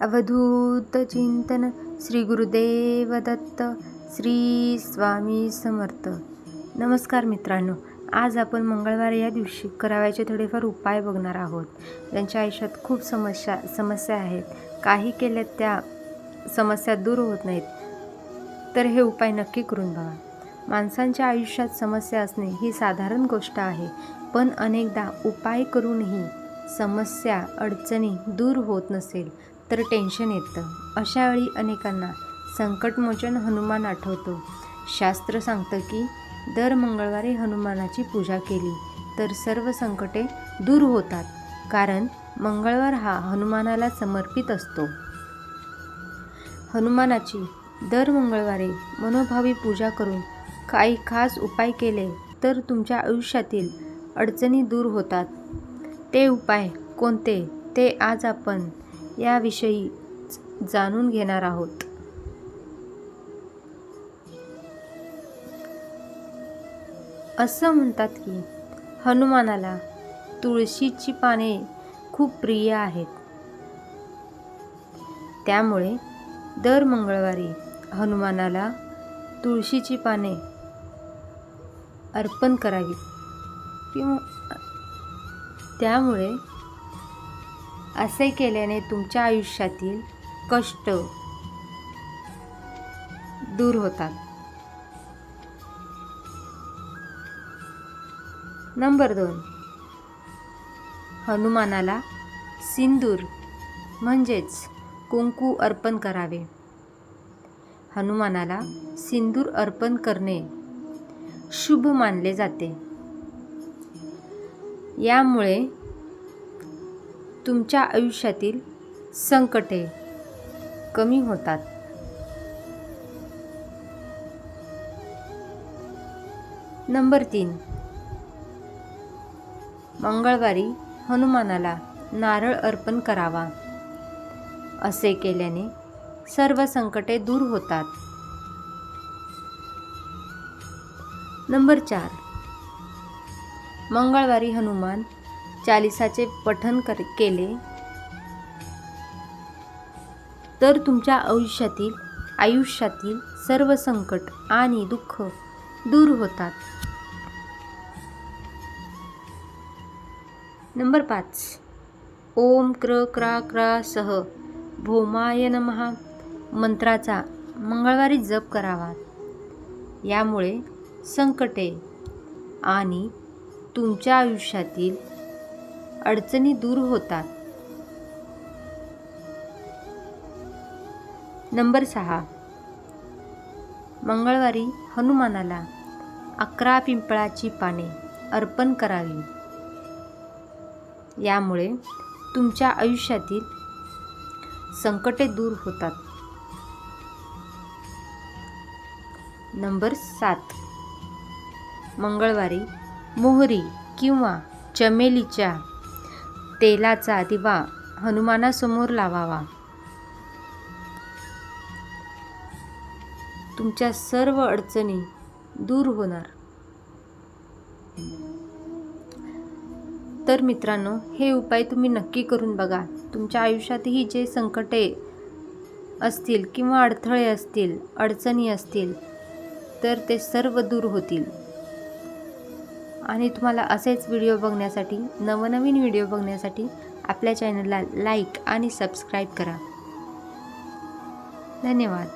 अवधूत चिंतन श्री गुरुदेव दत्त श्री स्वामी समर्थ. नमस्कार मित्रांनो आज आपण मंगळवार या दिवशी करावयाचे थोडेफार उपाय बघणार आहोत. ज्यांच्या आयुष्यात खूप समस्या समस्या आहेत. काही केल्या त्या समस्या दूर होत नाहीत. तर हे उपाय नक्की करून बघा. माणसांच्या आयुष्यात समस्या असणे ही साधारण गोष्ट आहे पण अनेकदा उपाय करूनही समस्या अडचणी दूर होत नसेल तर टेन्शन येतं. अशावेळी अनेकांना संकटमोचन हनुमान आठवतो. शास्त्र सांगतं की दर मंगळवारी हनुमानाची पूजा केली तर सर्व संकटे दूर होतात कारण मंगळवार हा हनुमानाला समर्पित असतो. हनुमानाची दर मंगळवारी मनोभावी पूजा करून काही खास उपाय केले तर तुमच्या आयुष्यातील अडचणी दूर होतात. ते उपाय कोणते? ते आज आपण याविषयी जाणून घेणार आहोत. असं म्हणतात की हनुमानाला तुळशीची पाने खूप प्रिय आहेत. त्यामुळे दर मंगळवारी हनुमानाला तुळशीची पाने अर्पण करावी. किंवा त्यामुळे असे केल्याने तुमच्या आयुष्यातील कष्ट दूर होतात. नंबर दोन. हनुमानाला सिंदूर म्हणजेच कुंकू अर्पण करावे. हनुमानाला सिंदूर अर्पण करणे शुभ मानले जाते. यामुळे तुमच्या आयुष्यातील संकटे कमी होतात. नंबर तीन. मंगळवारी हनुमानाला नारळ अर्पण करावा. असे केल्याने सर्व संकटे दूर होतात. नंबर चार. मंगळवारी हनुमान चालिसाचे पठन कर केले. तर तुमच्या आयुष्यातील आयुष्यातील सर्व संकट आणि दुःख दूर होतात. नंबर पाच. ओम क्र क्रा क्रा सह भोमाय नमहा मंत्राचा मंगळवारी जप करावा. यामुळे संकटे आणि तुमच्या आयुष्यातील अडचणी दूर होतात. नंबर सहा. मंगळवारी हनुमानाला अकरा पिंपळाची पाने अर्पण करावी. यामुळे तुमच्या आयुष्यातील संकटे दूर होतात. नंबर सात. मंगळवारी मोहरी किंवा चमेलीच्या तेलाचा दिवा हनुमानासमोर लावावा. तुमच्या सर्व अडचणी दूर होणार. तर मित्रांनो हे उपाय तुम्ही नक्की करून बघा. तुमच्या आयुष्यातही जे संकटे असतील किंवा अडथळे असतील अडचणी असतील तर ते सर्व दूर होतील. आणि तुम्हाला असेच व्हिडिओ बघण्यासाठी नवनवीन व्हिडिओ बघण्यासाठी आपल्या चॅनलला लाईक आणि सबस्क्राईब करा. धन्यवाद.